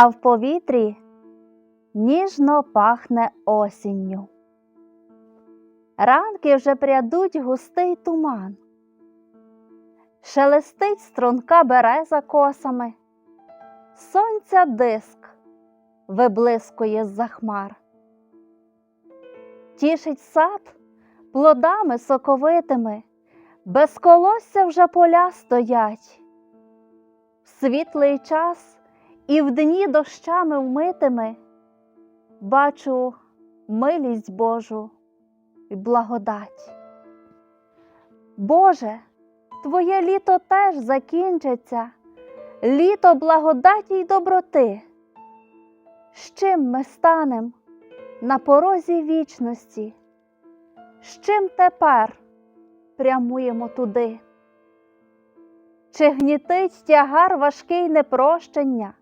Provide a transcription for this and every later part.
а в повітрі ніжно пахне осінню. Ранки вже прядуть густий туман, шелестить струнка береза косами, сонця диск виблискує з-за хмар. Тішить сад плодами соковитими, без колосся вже поля стоять. В світлий час і в дні дощами вмитими бачу милість Божу і благодать. Боже, Твоє літо теж закінчиться, літо благодаті й доброти. З чим ми станем на порозі вічності? З чим тепер прямуємо туди? Чи гнітить тягар важкий непрощення,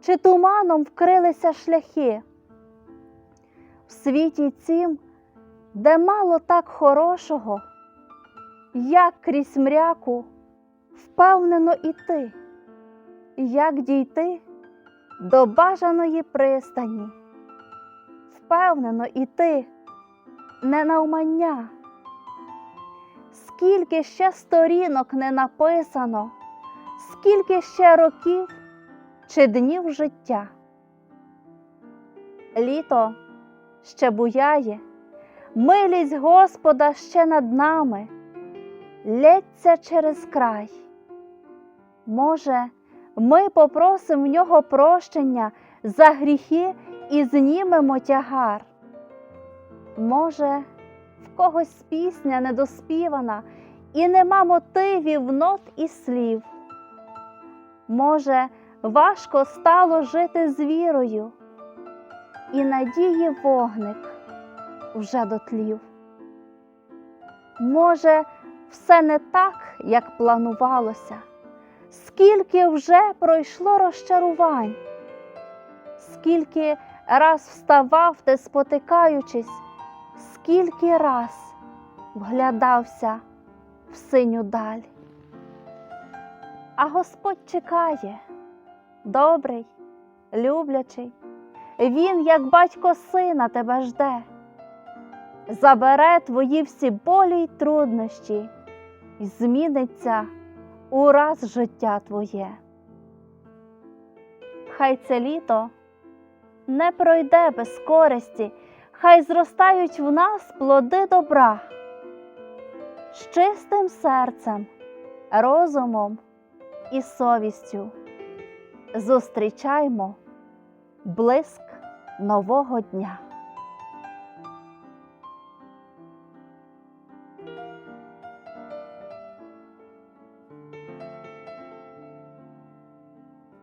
чи туманом вкрилися шляхи? В світі цім, де мало так хорошого, як крізь мряку впевнено іти, як дійти до бажаної пристані, впевнено іти не навмання. Скільки ще сторінок не написано, скільки ще років чи днів життя. Літо ще буяє, милість Господа ще над нами, лється через край. Може, ми попросимо в нього прощення за гріхи і знімемо тягар. Може, в когось пісня недоспівана і нема мотивів, нот і слів. Може, важко стало жити з вірою, і надії вогник вже дотлів. Може, все не так, як планувалося, скільки вже пройшло розчарувань, скільки раз вставав ти, спотикаючись, скільки раз вглядався в синю даль. А Господь чекає, добрий, люблячий, Він, як батько сина, тебе жде, забере твої всі болі й труднощі, і зміниться ураз життя твоє. Хай це літо не пройде без користі, хай зростають в нас плоди добра, з чистим серцем, розумом і совістю. Зустрічаймо блиск нового дня.